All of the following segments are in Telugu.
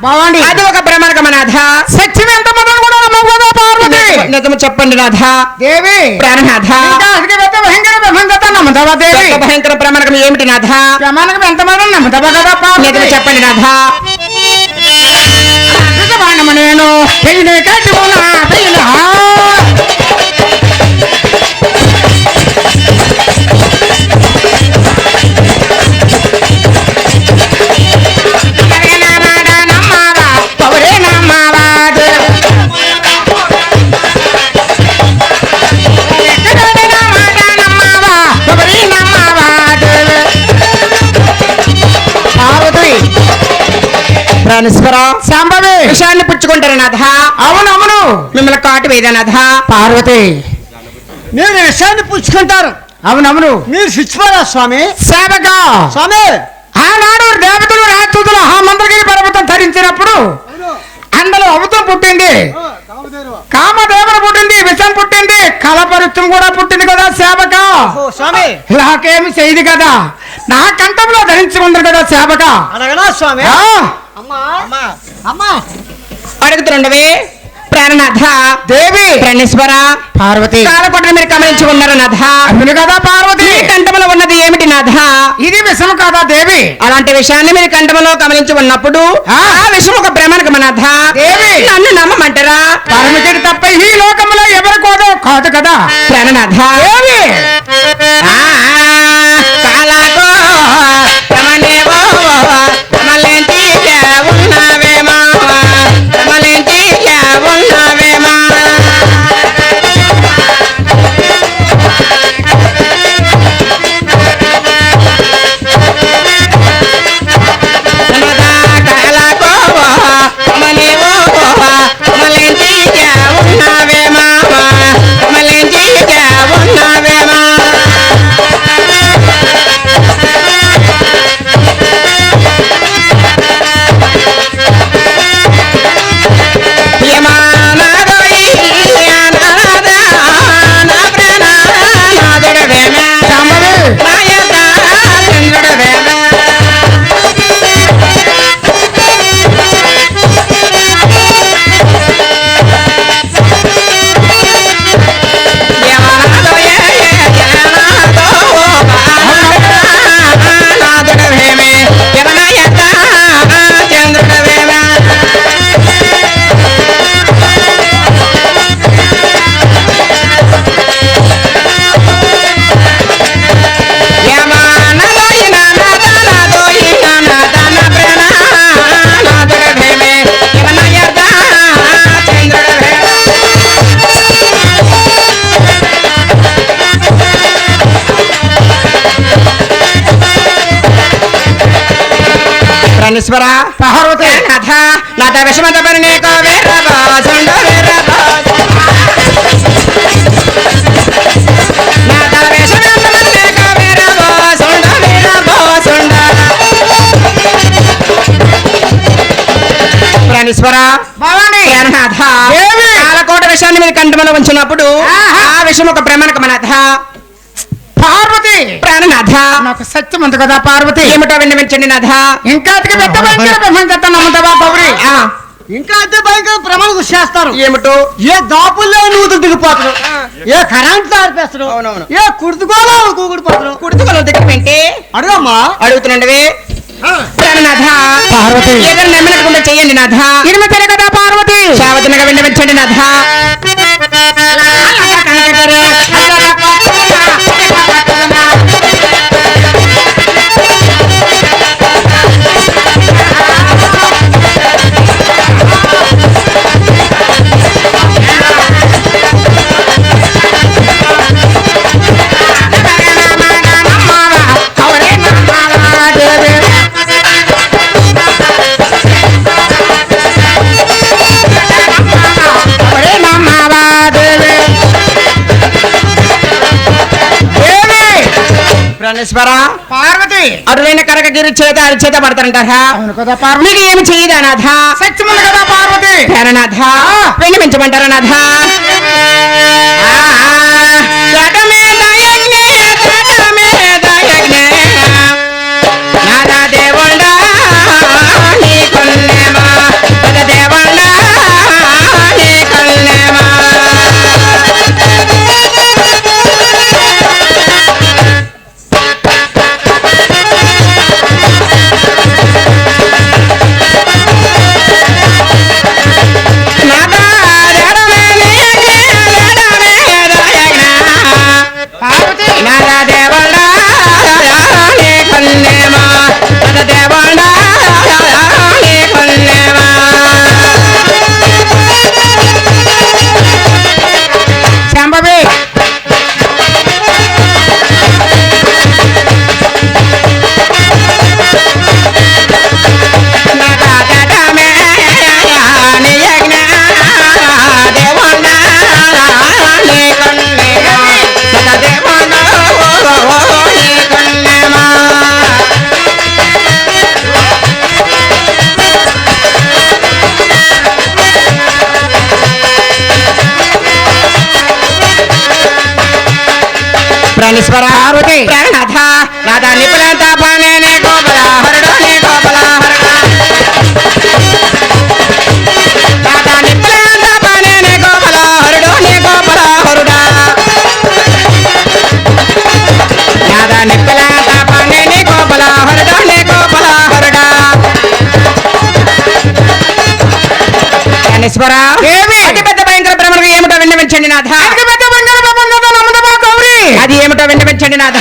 బావండి అది ఒక ప్రమాణకమ నాథ. సత్యం ఎంత మొదలు కూడా నమ్మకూడదు పార్వతి. నిజము చెప్పండి నాథ. దేవి. ప్రాణనాథ. భయంకర బ్రహ్మంగత నమ్మతావా దేవి? పెద్ద భయంకర ప్రమాణకం ఏమిటి నాథ? ప్రమాణకం ఎంత కదా పార్వతి? నిజము చెప్పండి నాథ. నేను కట్టుకున్నా శాంభవి విషయాన్ని పుచ్చుకుంటారు నాథ. అవును అవును మిమ్మల్ని కాటు వేద నాథ? పార్వతి. మీరు విషయాన్ని పుచ్చుకుంటారు అవునవును. మీరు శిక్షిపోరా స్వామి? సేవక. స్వామి! ఆనాడు దేవతలు రాక్షసులు ఆ మందరగిరి పర్వతం ధరించినప్పుడు అందులో అమృతం పుట్టింది. కామదేవత పుట్టింది విషం పుట్టింది కలపరుత్వం కూడా పుట్టింది కదా సేవక. స్వామి. నాకేమి చేయదు కదా. నా కంఠంలో ధరించుకుంది కదా సేవక. స్వామి? అడుగుతుండవే. ప్రాణనాథ. దేవి. ప్రాణేశ్వర. పార్వతి. కాలకొట్టను మీరు గమనించుకున్నారు నాథ. అందును కదా పార్వతి. కంఠములో ఉన్నది ఏమిటి నాథ? ఇది విషం కదా దేవి? అలాంటి విషయాన్ని మీరు కంఠములో గమనించి ఉన్నప్పుడు ఆ. విషయం ఒక భ్రమణకమ నాథ. దేవి. నన్ను నమ్మమంటారా? పరమచుడి తప్ప ఈ లోకంలో ఎవరి కోదో కాదు కదా. ప్రాణనాథ. దేవి. ఆ, ప్రాణేశ్వర పార్వతి నాథ నాథ విషమత పరిణేకో వీరబాజుండ వీరబాజు నాథ దేవి. కాలకోట విషయాన్ని మీరు కంఠమలో ఉంచినప్పుడు ఆహా. ఆ విషయం ఒక ప్రమాణకమనాథ పార్వతి! ప్రాణనాథ! నాకు సత్యం ఉంది కదా పార్వతి! ఏమిటో విన్నవించండి నాథ! ఇంకా అతికి పెద్ద భయంకర బ్రహ్మంగత నమ్మతావా గౌరి? ఇంకా అంతే భయంకర ప్రమాణం చేస్తారు. ఏమిటో? ఏ దాపుల్లో నూతులు దిగిపోతారు ఏ కరెంట్ అవునవును. ఏ కుర్తుకోలో కూకుడిపోతారు కుర్తుకోలు దగ్గర పెంటే అడుగమ్మా. అడుగుతున్నాండి ప్రాణనాథ! పార్వతి. ఏదైనా నమ్మినట్టుకుంటే చెయ్యండి నాథ! ఇనిమితేనే కదా పార్వతి? శావతనగా విన్నవించండి నాథ! ప్రాణేశ్వర పార్వతి! కనకగిరి చేత అరి చేత పడతారంటారా? అవును కదా పార్వతి! మీకు ఏమి చేయదా నాథ సత్యముంది కదా పార్వతి! ప్రాణనాథ వెండి మించమంటారా నాథ? ప్రాణేశ్వర ప్రాణనాథ నాథ నిపుణత పనే గోపల. హరుడు గోపల హరుడు నాథ నిపుణత పనే నీ గోపల. హరుడు నీ గోపల హరుడా నాథ నిపుణత పనే నీ గోపల. హరుడు నీ గోపల హరుడా ప్రాణేశ్వర అది ఏమిటో విన్నవించండి నాథ.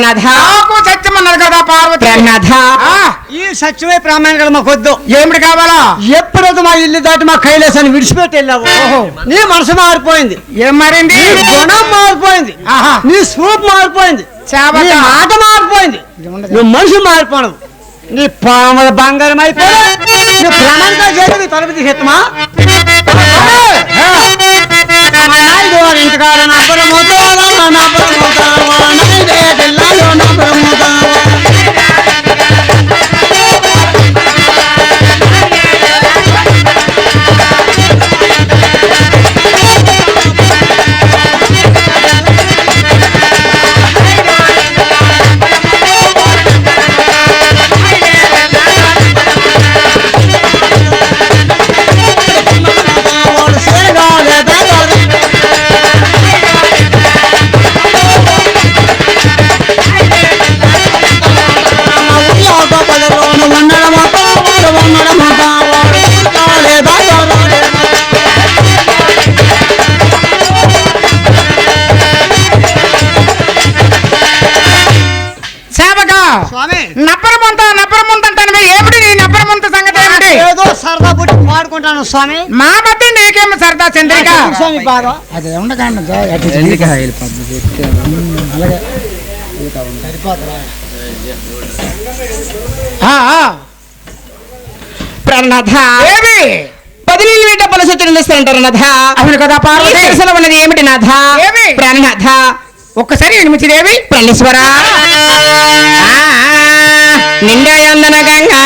నాథ నాకు సత్యమన్నది కదా పార్వతి. ఆ, ఈ సత్యమే ప్రామాణికం మాకు వద్దు. ఏమిటి కావాలా? ఎప్పుడైతే మా ఇల్లు దాటి మా కైలాసాన్ని విడిచిపెట్టి వెళ్ళావు? ఓహో. నీ మనసు మారిపోయింది. ఏం మారింది? నీ గుణం మారిపోయింది. ఆహా. నీ సూప్ మారిపోయింది. చావక. నీ మాట మారిపోయింది. నువ్వు మనిషి మారిపోను నీ పాముల బంగారం అయిపోయి నీ ప్రమాణంగా చేసి నీ తలుపు తీసేత్తమా ఇంటికాడ నబ్బరమవుతావా నబ్బరమవుతావా வேத லாலோன பிரம்மதா పాడుకుంటాను స్వామి? మా మధ్య నీకేమి సరదా చంద్రిక? స్వామి అది ఉండకండి ఏమి డబ్బులు సత్యనిలుస్తుంటారు నాథ అవును కదా ఈ పార్వతి సరస్సులో ఉన్నది ఏమిటి నాథ ఏమి? ప్రాణనాథ ఒక్కసారి ఎనిమిచిదేవి ప్రాణేశ్వర. నిండా యందన గంగా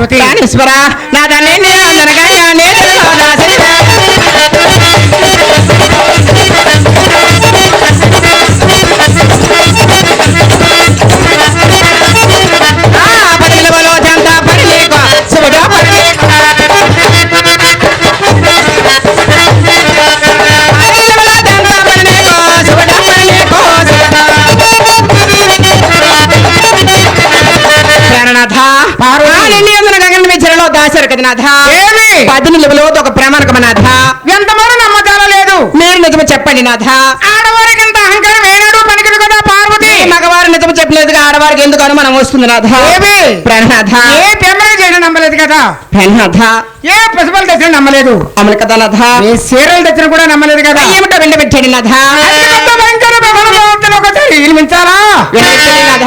పార్వతి. నా తల్లి నాథ ఏమి? పది నిలువలో ఒక ప్రమాణకమ నాథ ఎంతమంది నమ్మకాల లేదు. మీరు నిజము చెప్పండి నాథ ఆడవారికి ఇంత అహంకారం ఏనాడు పనికిదు కదా పార్వతి. మగవారు నిజము చెప్పలేదుగా ఆడవారికి ఎందుకు అనుమానం వస్తుంది నాథ? ప్రాణనాథ ఏ చేసిన నమ్మలేదు కదా? ప్రాణనాథ ఏ పసుపులు తెచ్చిన నమ్మలేదు? అమలు కదా నాథ ఏ చీరలు తెచ్చిన కూడా నమ్మలేదు కదా? ఏమిటో వెండి పెట్టండి నాథ భయంకర ఒకసారి వినిపించాలా? నాథ